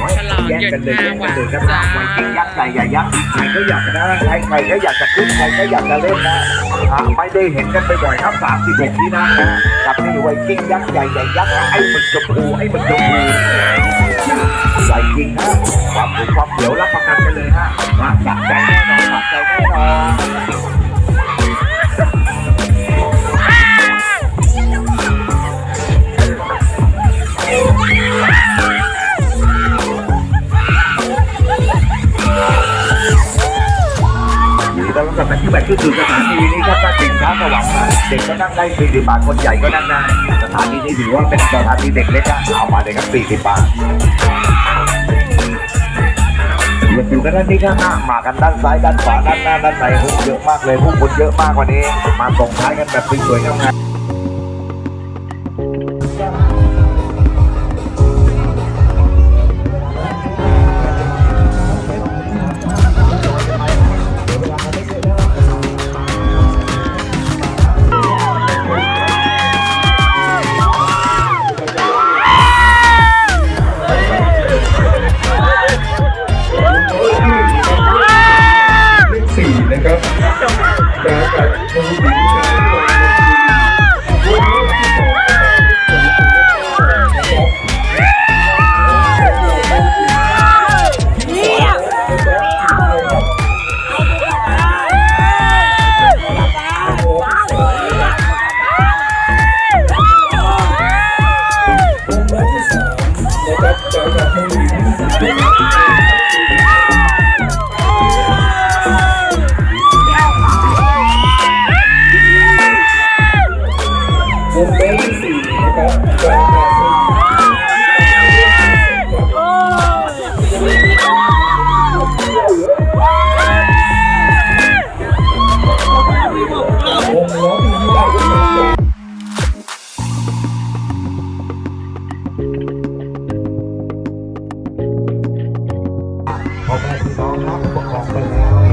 ให้แยกกันเลยแยกกันเลยนะครับไวกิ้งยักษ์ใหญ่ใหญ่ยักษ์ใครก็อยากจะใครใครก็อยากจะขึ้นใครก็อยากจะเล่นนะอะไม่ได้เห็นกันบ่อยๆครับสามสิบเอ็ดที่นั่งนะกับนี่ไวกิ้งยักษ์ใหญ่ใหญ่ยักษ์ไอ้หมึกจมพูไอ้หมึกจมพูใหญ่จริงนะความสูงความเขียวรับประกัน ที่แบบก็คือสถานีนี้ก็ถ้าเด็กช้าสว่างมาเด็กก็นั่งได้สี่สิบบาทคนใหญ่ก็นั่งได้สถานีนี้ถือว่าเป็นสถานีเด็กเล็กอะเอามาเลยครับสี่สิบบาทอย่าอยู่กันด้านนี้ข้างหน้ามากันด้านซ้ายด้านขวาด้านหน้าด้านในเยอะมากเลยผู้คนเยอะมากกว่านี้ มาส่งท้ายกันแบบสวยๆงาม พ่อแม่พี่น้องรับปกครองไปแล้ว